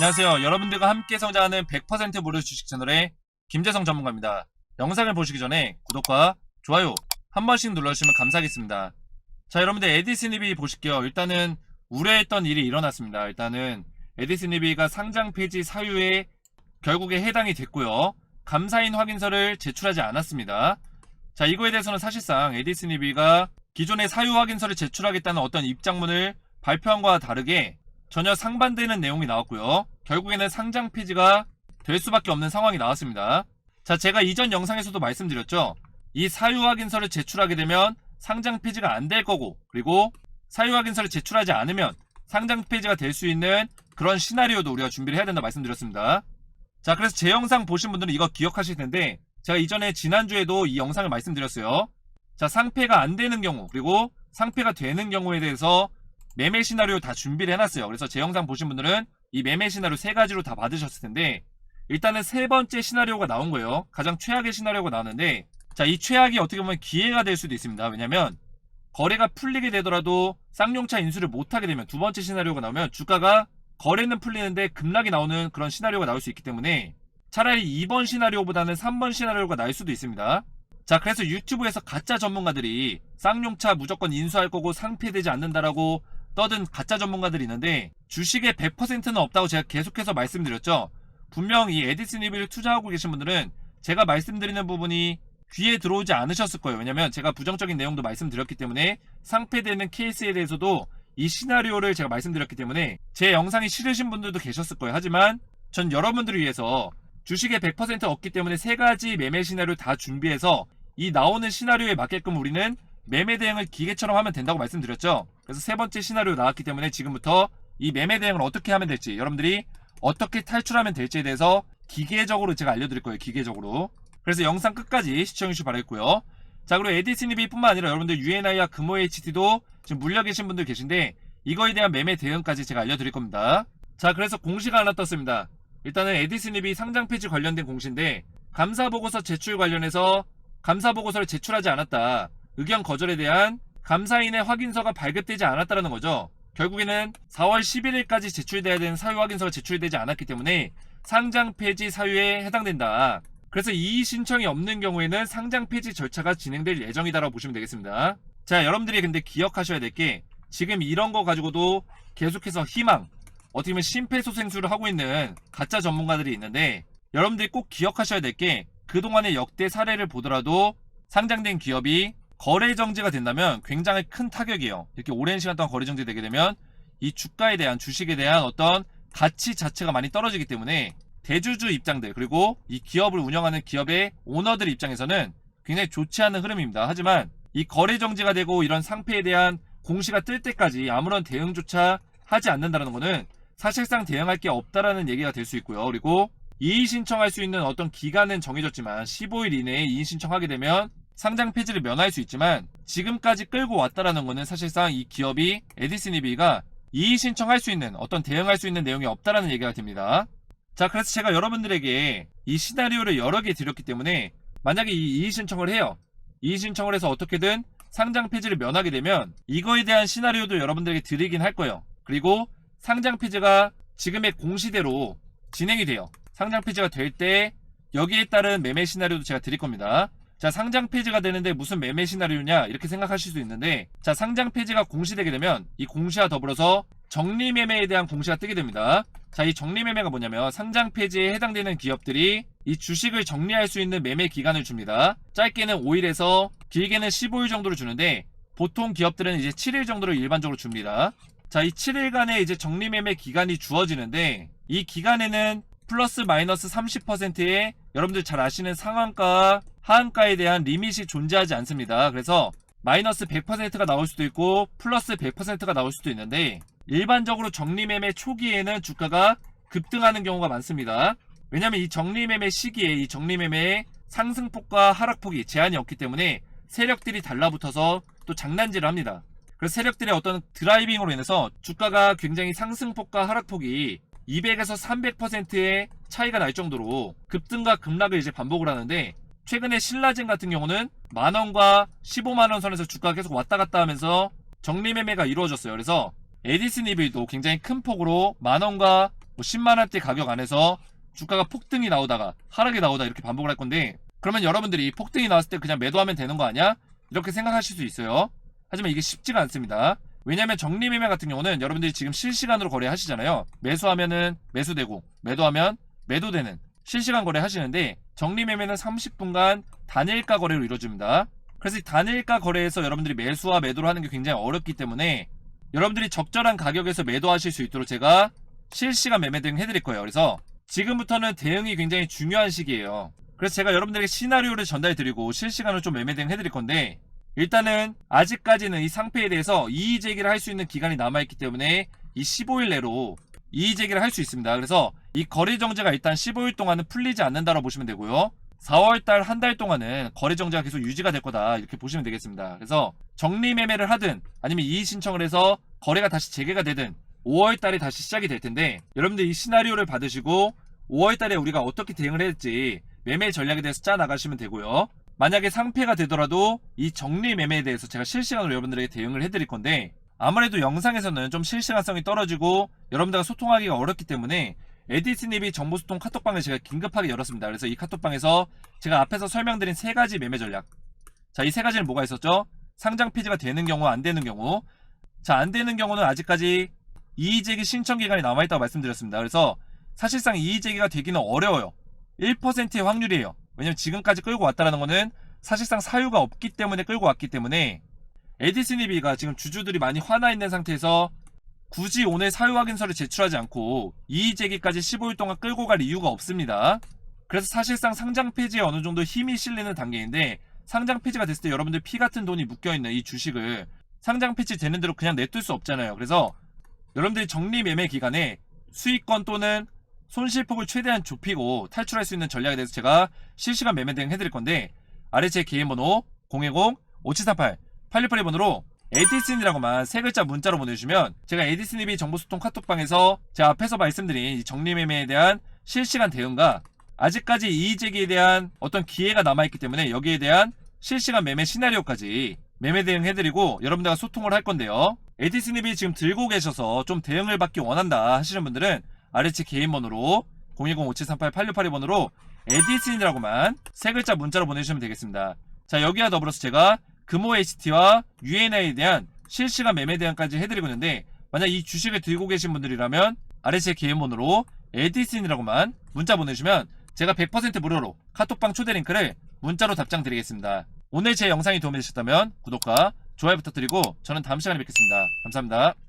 안녕하세요. 여러분들과 함께 성장하는 100% 무료 주식 채널의 김재성 전문가입니다. 영상을 보시기 전에 구독과 좋아요 한 번씩 눌러주시면 감사하겠습니다. 자, 여러분들 에디스니비 보실게요. 일단은 우려했던 일이 일어났습니다. 일단은 에디스니비가 상장 폐지 사유에 결국에 해당이 됐고요. 감사인 확인서를 제출하지 않았습니다. 자, 이거에 대해서는 사실상 에디스니비가 기존의 사유 확인서를 제출하겠다는 어떤 입장문을 발표한 것과 다르게 전혀 상반되는 내용이 나왔고요. 결국에는 상장 폐지가 될 수밖에 없는 상황이 나왔습니다. 자, 제가 이전 영상에서도 말씀드렸죠. 이 사유 확인서를 제출하게 되면 상장 폐지가 안 될 거고, 그리고 사유 확인서를 제출하지 않으면 상장 폐지가 될 수 있는 그런 시나리오도 우리가 준비를 해야 된다 말씀드렸습니다. 자, 그래서 제 영상 보신 분들은 이거 기억하실 텐데, 제가 이전에 지난주에도 이 영상을 말씀드렸어요. 자, 상패가 안 되는 경우, 그리고 상패가 되는 경우에 대해서 매매 시나리오 다 준비를 해놨어요. 그래서 제 영상 보신 분들은 이 매매 시나리오 세 가지로 다 받으셨을 텐데, 일단은 세 번째 시나리오가 나온 거예요. 가장 최악의 시나리오가 나왔는데, 자, 이 최악이 어떻게 보면 기회가 될 수도 있습니다. 왜냐면, 거래가 풀리게 되더라도 쌍용차 인수를 못하게 되면 두 번째 시나리오가 나오면 주가가 거래는 풀리는데 급락이 나오는 그런 시나리오가 나올 수 있기 때문에 차라리 2번 시나리오보다는 3번 시나리오가 날 수도 있습니다. 자, 그래서 유튜브에서 가짜 전문가들이 쌍용차 무조건 인수할 거고 상폐되지 않는다라고 떠든 가짜 전문가들이 있는데 주식의 100%는 없다고 제가 계속해서 말씀드렸죠. 분명 이 에디스니비를 투자하고 계신 분들은 제가 말씀드리는 부분이 귀에 들어오지 않으셨을 거예요. 왜냐면 제가 부정적인 내용도 말씀드렸기 때문에 상폐되는 케이스에 대해서도 이 시나리오를 제가 말씀드렸기 때문에 제 영상이 싫으신 분들도 계셨을 거예요. 하지만 전 여러분들을 위해서 주식의 100% 없기 때문에 세 가지 매매 시나리오 다 준비해서 이 나오는 시나리오에 맞게끔 우리는 매매 대응을 기계처럼 하면 된다고 말씀드렸죠. 그래서 세 번째 시나리오 나왔기 때문에 지금부터 이 매매 대응을 어떻게 하면 될지 여러분들이 어떻게 탈출하면 될지에 대해서 기계적으로 제가 알려드릴 거예요. 기계적으로. 그래서 영상 끝까지 시청해주시기 바라겠고요. 자 그리고 에디스니비 뿐만 아니라 여러분들 UNI와 금호 HT도 지금 물려 계신 분들 계신데 이거에 대한 매매 대응까지 제가 알려드릴 겁니다. 자 그래서 공시가 하나 떴습니다. 일단은 에디스니비 상장 폐지 관련된 공시인데 감사 보고서 제출 관련해서 감사 보고서를 제출하지 않았다. 의견 거절에 대한 감사인의 확인서가 발급되지 않았다는 거죠. 결국에는 4월 11일까지 제출돼야 되는 사유 확인서가 제출되지 않았기 때문에 상장 폐지 사유에 해당된다. 그래서 이의 신청이 없는 경우에는 상장 폐지 절차가 진행될 예정이다라고 보시면 되겠습니다. 자, 여러분들이 근데 기억하셔야 될 게 지금 이런 거 가지고도 계속해서 희망, 어떻게 보면 심폐소생술을 하고 있는 가짜 전문가들이 있는데 여러분들이 꼭 기억하셔야 될 게 그동안의 역대 사례를 보더라도 상장된 기업이 거래 정지가 된다면 굉장히 큰 타격이에요. 이렇게 오랜 시간 동안 거래 정지 되게 되면 이 주가에 대한 주식에 대한 어떤 가치 자체가 많이 떨어지기 때문에 대주주 입장들 그리고 이 기업을 운영하는 기업의 오너들 입장에서는 굉장히 좋지 않은 흐름입니다. 하지만 이 거래 정지가 되고 이런 상패에 대한 공시가 뜰 때까지 아무런 대응조차 하지 않는다는 것은 사실상 대응할 게 없다라는 얘기가 될 수 있고요. 그리고 이의 신청할 수 있는 어떤 기간은 정해졌지만 15일 이내에 이의 신청하게 되면 상장 폐지를 면할 수 있지만 지금까지 끌고 왔다라는 것은 사실상 이 기업이 에디스니비가 이의 신청할 수 있는 어떤 대응할 수 있는 내용이 없다라는 얘기가 됩니다. 자, 그래서 제가 여러분들에게 이 시나리오를 여러 개 드렸기 때문에 만약에 이 이의 신청을 해요. 이의 신청을 해서 어떻게든 상장 폐지를 면하게 되면 이거에 대한 시나리오도 여러분들에게 드리긴 할 거예요. 그리고 상장 폐지가 지금의 공시대로 진행이 돼요. 상장 폐지가 될 때 여기에 따른 매매 시나리오도 제가 드릴 겁니다. 자, 상장 폐지가 되는데 무슨 매매 시나리오냐 이렇게 생각하실 수 있는데 자, 상장 폐지가 공시되게 되면 이 공시와 더불어서 정리 매매에 대한 공시가 뜨게 됩니다. 자, 이 정리 매매가 뭐냐면 상장 폐지에 해당되는 기업들이 이 주식을 정리할 수 있는 매매 기간을 줍니다. 짧게는 5일에서 길게는 15일 정도를 주는데 보통 기업들은 이제 7일 정도를 일반적으로 줍니다. 자, 이 7일간의 이제 정리 매매 기간이 주어지는데 이 기간에는 플러스 마이너스 30%의 여러분들 잘 아시는 상한가와 하한가에 대한 리밋이 존재하지 않습니다. 그래서 마이너스 100%가 나올 수도 있고 플러스 100%가 나올 수도 있는데 일반적으로 정리매매 초기에는 주가가 급등하는 경우가 많습니다. 왜냐하면 이 정리매매 시기에 이 정리매매의 상승폭과 하락폭이 제한이 없기 때문에 세력들이 달라붙어서 또 장난질을 합니다. 그래서 세력들의 어떤 드라이빙으로 인해서 주가가 굉장히 상승폭과 하락폭이 200에서 300%의 차이가 날 정도로 급등과 급락을 이제 반복을 하는데 최근에 신라젠 같은 경우는 만원과 15만원 선에서 주가가 계속 왔다 갔다 하면서 정리 매매가 이루어졌어요. 그래서 에디스니빌도 굉장히 큰 폭으로 만원과 뭐 10만원대 가격 안에서 주가가 폭등이 나오다가 하락이 나오다 이렇게 반복을 할 건데 그러면 여러분들이 폭등이 나왔을 때 그냥 매도하면 되는 거 아니야? 이렇게 생각하실 수 있어요. 하지만 이게 쉽지가 않습니다. 왜냐하면 정리매매 같은 경우는 여러분들이 지금 실시간으로 거래하시잖아요. 매수하면은 매수되고 매도하면 매도되는 실시간 거래 하시는데 정리매매는 30분간 단일가 거래로 이루어집니다. 그래서 이 단일가 거래에서 여러분들이 매수와 매도를 하는 게 굉장히 어렵기 때문에 여러분들이 적절한 가격에서 매도하실 수 있도록 제가 실시간 매매 대응 해드릴 거예요. 그래서 지금부터는 대응이 굉장히 중요한 시기예요. 그래서 제가 여러분들에게 시나리오를 전달해 드리고 실시간으로 좀 매매 대응 해드릴 건데 일단은 아직까지는 이 상패에 대해서 이의 제기를 할 수 있는 기간이 남아있기 때문에 이 15일 내로 이의 제기를 할 수 있습니다. 그래서 이 거래 정지가 일단 15일 동안은 풀리지 않는다고 보시면 되고요. 4월 달 한 달 동안은 거래 정지가 계속 유지가 될 거다 이렇게 보시면 되겠습니다. 그래서 정리 매매를 하든 아니면 이의 신청을 해서 거래가 다시 재개가 되든 5월 달에 다시 시작이 될 텐데 여러분들 이 시나리오를 받으시고 5월 달에 우리가 어떻게 대응을 할지 매매 전략에 대해서 짜 나가시면 되고요. 만약에 상패가 되더라도 이 정리 매매에 대해서 제가 실시간으로 여러분들에게 대응을 해드릴 건데 아무래도 영상에서는 좀 실시간성이 떨어지고 여러분들과 소통하기가 어렵기 때문에 에디스님이 정보소통 카톡방을 제가 긴급하게 열었습니다. 그래서 이 카톡방에서 제가 앞에서 설명드린 세 가지 매매 전략. 자, 이 세 가지는 뭐가 있었죠? 상장 폐지가 되는 경우, 안 되는 경우. 자, 안 되는 경우는 아직까지 이의제기 신청 기간이 남아있다고 말씀드렸습니다. 그래서 사실상 이의제기가 되기는 어려워요. 1%의 확률이에요. 왜냐면 지금까지 끌고 왔다라는 거는 사실상 사유가 없기 때문에 끌고 왔기 때문에 에디스니비가 지금 주주들이 많이 화나 있는 상태에서 굳이 오늘 사유 확인서를 제출하지 않고 이의 제기까지 15일 동안 끌고 갈 이유가 없습니다. 그래서 사실상 상장 폐지에 어느 정도 힘이 실리는 단계인데 상장 폐지가 됐을 때 여러분들 피 같은 돈이 묶여 있는 이 주식을 상장 폐지 되는 대로 그냥 내둘 수 없잖아요. 그래서 여러분들이 정리 매매 기간에 수익권 또는 손실폭을 최대한 좁히고 탈출할 수 있는 전략에 대해서 제가 실시간 매매 대응 해드릴 건데 아래 제 개인 번호 010-5738 868번으로 에디슨이라고만 세 글자 문자로 보내주시면 제가 에디슨 입이 정보소통 카톡방에서 제가 앞에서 말씀드린 이 정리매매에 대한 실시간 대응과 아직까지 이의제기에 대한 어떤 기회가 남아있기 때문에 여기에 대한 실시간 매매 시나리오까지 매매 대응해드리고 여러분들과 소통을 할 건데요. 에디슨입이 지금 들고 계셔서 좀 대응을 받기 원한다 하시는 분들은 아래 제 개인 번호로 010-5738-8682번으로 에디슨이라고만 세 글자 문자로 보내주시면 되겠습니다. 자 여기와 더불어서 제가 금호 HT와 UNI에 대한 실시간 매매 대응까지 해드리고 있는데 만약 이 주식을 들고 계신 분들이라면 아래 제 개인 번호로 에디슨이라고만 문자 보내주시면 제가 100% 무료로 카톡방 초대 링크를 문자로 답장 드리겠습니다. 오늘 제 영상이 도움이 되셨다면 구독과 좋아요 부탁드리고 저는 다음 시간에 뵙겠습니다. 감사합니다.